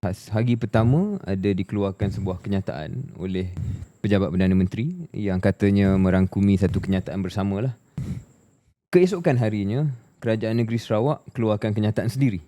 Has- Hari pertama ada dikeluarkan sebuah kenyataan oleh pejabat Perdana Menteri yang katanya merangkumi satu kenyataan bersama lah. Keesokan harinya, Kerajaan Negeri Sarawak keluarkan kenyataan sendiri.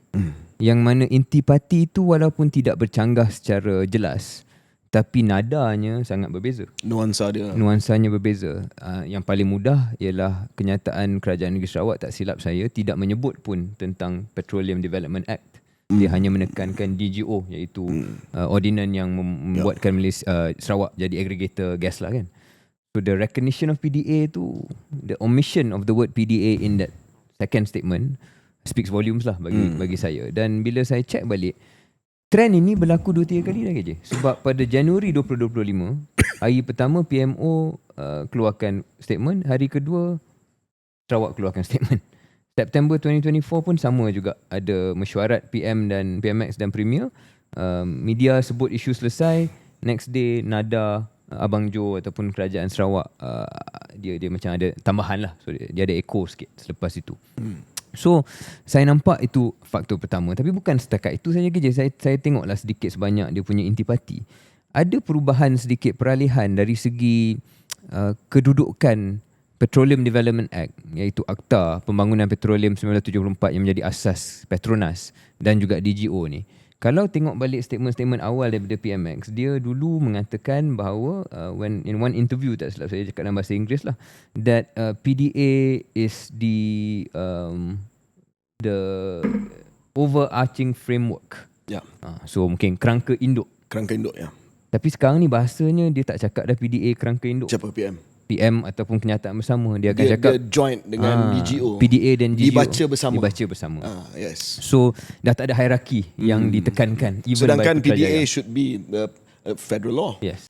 Yang mana intipati itu walaupun tidak bercanggah secara jelas, tapi nadanya sangat berbeza. Nuansa dia. Nuansanya berbeza. Uh, yang paling mudah ialah kenyataan Kerajaan Negeri Sarawak tak silap saya tidak menyebut pun tentang Petroleum Development Act. Dia hanya menekankan DGO iaitu uh, ordinan yang mem- membuatkan Malaysia, uh, Sarawak jadi aggregator gas lah kan. So the recognition of PDA tu, the omission of the word PDA in that second statement speaks volumes lah bagi Hmm. bagi saya. Dan bila saya check balik, trend ini berlaku 2 3 kali lagi je. Sebab pada Januari 2025, hari pertama PMO uh, keluarkan statement, hari kedua Sarawak keluarkan statement. September 2024 pun sama juga ada mesyuarat PM dan PMX dan Premier. Um, media sebut isu selesai, next day nada uh, Abang Jo ataupun kerajaan Sarawak uh, dia dia macam ada tambahan lah. So dia, dia ada echo sikit selepas itu. So saya nampak itu faktor pertama tapi bukan setakat itu saja kerja saya saya tengoklah sedikit sebanyak dia punya intipati. Ada perubahan sedikit peralihan dari segi uh, kedudukan Petroleum Development Act iaitu Akta Pembangunan Petroleum 1974 yang menjadi asas Petronas dan juga DGO ni. Kalau tengok balik statement-statement awal daripada PMX, dia dulu mengatakan bahawa uh, when in one interview tak silap saya cakap dalam bahasa Inggeris lah that uh, PDA is the um, the overarching framework. Ya. Uh, so mungkin kerangka induk. Kerangka induk ya. Tapi sekarang ni bahasanya dia tak cakap dah PDA kerangka induk. Siapa PM? PM ataupun kenyataan bersama dia akan Dia, cakap dia joint dengan ah, DGO. PDA dan DGO Dibaca bersama. Dibaca bersama. Ah, yes. So dah tak ada hierarki yang ditekankan Sedangkan. PDA should be the uh, federal law. Yes.